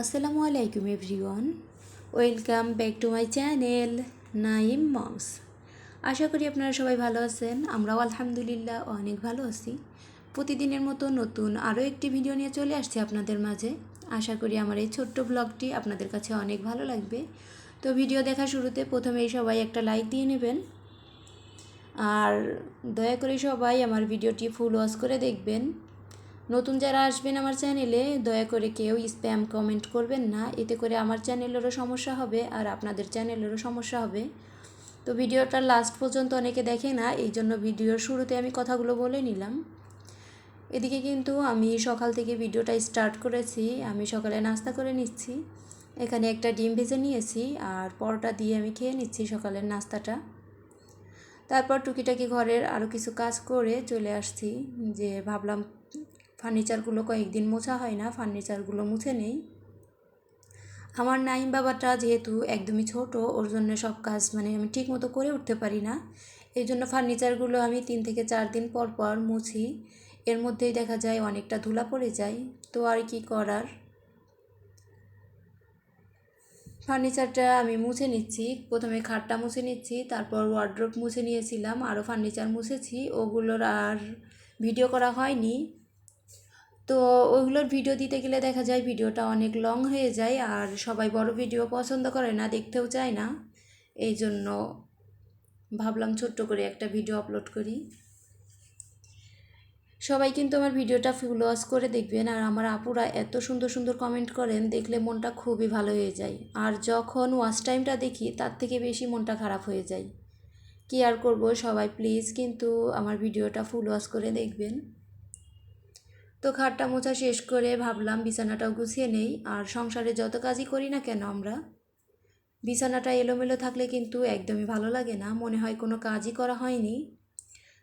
আসসালামু আলাইকুম everyone. Welcome back to my channel Naim moms. আশা করি আপনারা সবাই ভালো আছেন, আমরাও আলহামদুলিল্লাহ অনেক ভালো আছি। প্রতিদিনের মতো নতুন আরও একটি ভিডিও নিয়ে চলে আসছি আপনাদের মাঝে। আশা করি আমার এই ছোট্ট ব্লগটি আপনাদের কাছে অনেক ভালো লাগবে। তো ভিডিও দেখা শুরুতে প্রথমেই সবাই একটা লাইক দিয়ে নেবেন। আর দয়া করে সবাই আমার ভিডিওটি ফুল ওয়াশ করে দেখবেন। নতুন যারা আসবেন আমার চ্যানেলে, দয়া করে কেউ স্প্যাম কমেন্ট করবেন না। এতে করে আমার চ্যানেলেরও সমস্যা হবে আর আপনাদের চ্যানেলেরও সমস্যা হবে। তো ভিডিওটা লাস্ট পর্যন্ত অনেকে দেখে না, এই জন্য ভিডিওর শুরুতে আমি কথাগুলো বলে নিলাম। এদিকে কিন্তু আমি সকাল থেকে ভিডিওটা স্টার্ট করেছি, আমি সকালে নাস্তা করে নিচ্ছি। এখানে একটা ডিম ভেজে নিয়েছি আর পরোটা দিয়ে আমি খেয়ে নিচ্ছি সকালের নাস্তাটা। তারপর টুকিটাকি ঘরের আরও কিছু কাজ করে চলে আসছি, যে ভাবলাম ফার্নিচারগুলো কয়েকদিন মোছা হয় না, ফার্নিচারগুলো মুছে নেই। আমার নাইম বাবাটা যেহেতু একদমই ছোট, ওর জন্য সব কাজ মানে আমি ঠিক মতো করে উঠতে পারি না। এই জন্য ফার্নিচারগুলো আমি তিন থেকে চার দিন পর পর মুছি। এর মধ্যেই দেখা যায় অনেকটা ধুলা পড়ে যায়। তো আর কি করার? ফার্নিচারটা আমি মুছে নিচ্ছি। প্রথমে খাটটা মুছে নিচ্ছি, তারপর ওয়ার্ড্রোপ মুছে নিয়েছিলাম আরও ফার্নিচার মুছেছি। ওগুলোর আর ভিডিও করা হয়নি। তো ওইগুলোর ভিডিও দিতে গেলে দেখা যায় ভিডিওটা অনেক লং হয়ে যায়, আর সবাই বড় ভিডিও পছন্দ করে না, দেখতেও চায় না। এই জন্য ভাবলাম ছোট্ট করে একটা ভিডিও আপলোড করি। সবাই কিন্তু আমার ভিডিওটা ফুল ওয়াচ করে দেখবেন, আর আমার আপুরা এত সুন্দর সুন্দর কমেন্ট করেন, দেখলে মনটা খুবই ভালো হয়ে যায়। আর যখন ওয়াচ টাইমটা দেখি, তার থেকে বেশি মনটা খারাপ হয়ে যায়। কি আর করব সবাই প্লিজ কিন্তু আমার ভিডিওটা ফুল ওয়াচ করে দেখবেন। তো খাটটা মোছা শেষ করে ভাবলাম বিছানাটাও গুছিয়ে নেই, আর সংসারে যত কাজই করি না কেন আমরা? বিছানাটা এলোমেলো থাকলে কিন্তু একদমই ভালো লাগে না, মনে হয় কোনো কাজই করা হয়নি।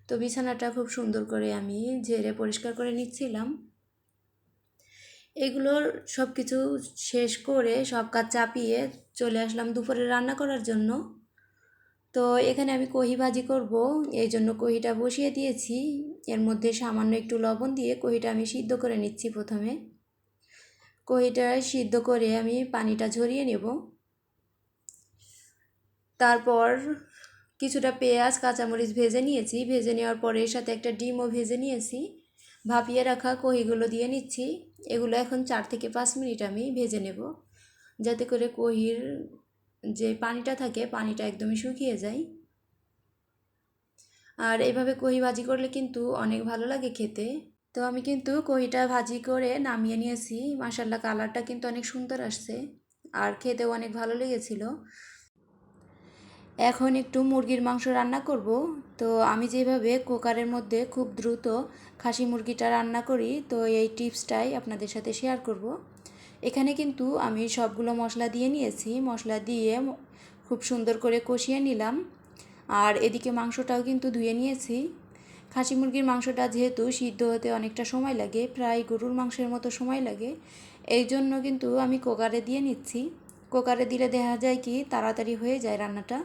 তো বিছানাটা খুব সুন্দর করে আমি ঝেড়ে পরিষ্কার করে নিচ্ছিলাম। এগুলোর সব কিছু শেষ করে সব কাজ চাপিয়ে চলে আসলাম দুপুরে রান্না করার জন্য। তো এখানে আমি কহি ভাজি করব, এই জন্য কহিটা বসিয়ে দিয়েছি। এর মধ্যে সামান্য একটু লবণ দিয়ে কহিটা আমি সিদ্ধ করে নিচ্ছি প্রথমে। কহিটা সিদ্ধ করে আমি পানিটা ঝরিয়ে নেব। তারপর কিছুটা পেঁয়াজ, কাঁচামরিচ ভেজে নিয়েছি। ভেজে নেওয়ার পরে এর সাথে একটা ডিমও ভেজে নিয়েছি। ভাপিয়ে রাখা কহিগুলো দিয়ে নিচ্ছি। এগুলো এখন চার থেকে পাঁচ মিনিট আমি ভেজে নেব, যাতে করে কহির যে পানিটা থাকে, পানিটা একদমই শুকিয়ে যায়। আর এইভাবে কহি ভাজি করলে কিন্তু অনেক ভালো লাগে খেতে। তো আমি কিন্তু কহিটা ভাজি করে নামিয়ে নিয়েছি। মাসাল্লা কালারটা কিন্তু অনেক সুন্দর আসছে। আর খেতেও অনেক ভালো লেগেছিল। এখন একটু মুরগির মাংস রান্না করব। তো আমি যেভাবে কুকারের মধ্যে খুব দ্রুত খাসি মুরগিটা রান্না করি, তো এই টিপসটাই আপনাদের সাথে শেয়ার করব। এখানে কিন্তু আমি সবগুলো মশলা দিয়ে নিয়েছি। মশলা দিয়ে খুব সুন্দর করে কষিয়ে নিলাম। আর এদিকে মাংসটাও কিন্তু ধুয়ে নিয়েছি। খাসি মুরগির মাংসটা যেহেতু সিদ্ধ হতে অনেকটা সময় লাগে, প্রায় গরুর মাংসের মতো সময় লাগে, এই জন্য কিন্তু আমি কুকারে দিয়ে নিচ্ছি। কুকারে দিলে দেখা যায় কি তাড়াতাড়ি হয়ে যায় রান্নাটা।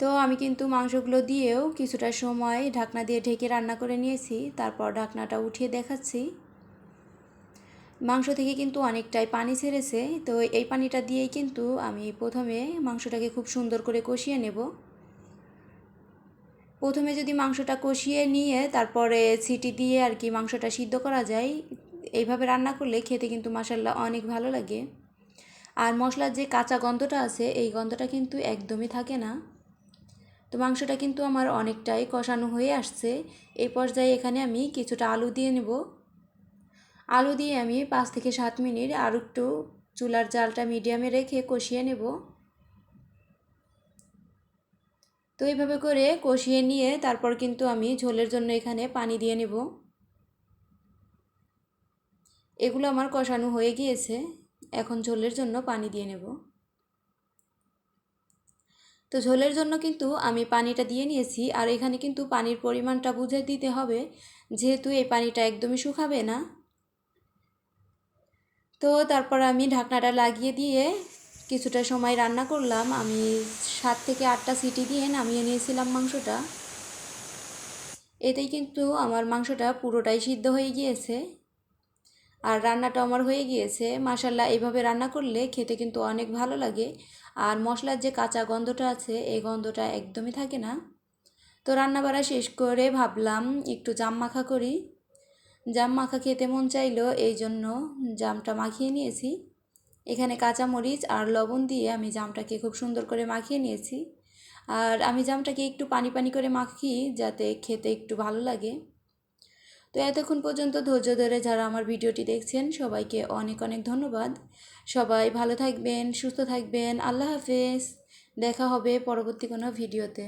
তো আমি কিন্তু মাংসগুলো দিয়েও কিছুটা সময় ঢাকনা দিয়ে ঢেকে রান্না করে নিয়েছি। তারপর ঢাকনাটা উঠিয়ে দেখাচ্ছি। মাংস থেকে কিন্তু অনেকটাই পানি ছেড়েছে। তো এই পানিটা দিয়েই কিন্তু আমি প্রথমে মাংসটাকে খুব সুন্দর করে কষিয়ে নেব। প্রথমে যদি মাংসটা কষিয়ে নিয়ে তারপরে সিটি দিয়ে আর কি মাংসটা সিদ্ধ করা যায়, এইভাবে রান্না করলে খেতে কিন্তু মাসাল্লা অনেক ভালো লাগে। আর মশলার যে কাঁচা গন্ধটা আছে, এই গন্ধটা কিন্তু একদমই থাকে না। তো মাংসটা কিন্তু আমার অনেকটাই কষানো হয়ে আসছে। এই পর্যায়ে এখানে আমি কিছুটা আলু দিয়ে নেব। আলু দিয়ে আমি পাঁচ থেকে সাত মিনিট আর একটু চুলার জালটা মিডিয়ামে রেখে কষিয়ে নেব। তো এইভাবে করে কষিয়ে নিয়ে তারপর কিন্তু আমি ঝোলের জন্য এখানে পানি দিয়ে নেব। এগুলো আমার কষানো হয়ে গিয়েছে, এখন ঝোলের জন্য পানি দিয়ে নেব। তো ঝোলের জন্য কিন্তু আমি পানিটা দিয়ে নিয়েছি, আর এখানে কিন্তু পানির পরিমাণটা বুঝে দিতে হবে, যেহেতু এই পানিটা একদমই শুকাবে না। তো তারপর আমি ঢাকনাটা লাগিয়ে দিয়ে কিছুটা সময় রান্না করলাম। আমি সাত থেকে আটটা সিটি দিয়ে নামিয়ে নিয়েছিলাম মাংসটা। এতেই কিন্তু আমার মাংসটা পুরোটাই সিদ্ধ হয়ে গিয়েছে। আর রান্নাটা আমার হয়ে গিয়েছে। মাসাল্লাহ এইভাবে রান্না করলে খেতে কিন্তু অনেক ভালো লাগে। আর মশলার যে কাঁচা গন্ধটা আছে, এই গন্ধটা একদমই থাকে না। তো রান্না বাড়া শেষ করে ভাবলাম একটু জাম মাখা করি। জাম মাখা খেতে মন চাইলো, এই জন্য জামটা মাখিয়ে নিয়েছি। এখানে কাঁচামরিচ আর লবণ দিয়ে আমি জামটাকে খুব সুন্দর করে মাখিয়ে নিয়েছি। আর আমি জামটাকে একটু পানি পানি করে মাখি যাতে খেতে একটু ভালো লাগে। তো এতক্ষণ পর্যন্ত ধৈর্য ধরে যারা আমার ভিডিওটি দেখছেন, সবাইকে অনেক অনেক ধন্যবাদ। সবাই ভালো থাকবেন, সুস্থ থাকবেন। আল্লাহ হাফেজ। দেখা হবে পরবর্তী কোনো ভিডিওতে।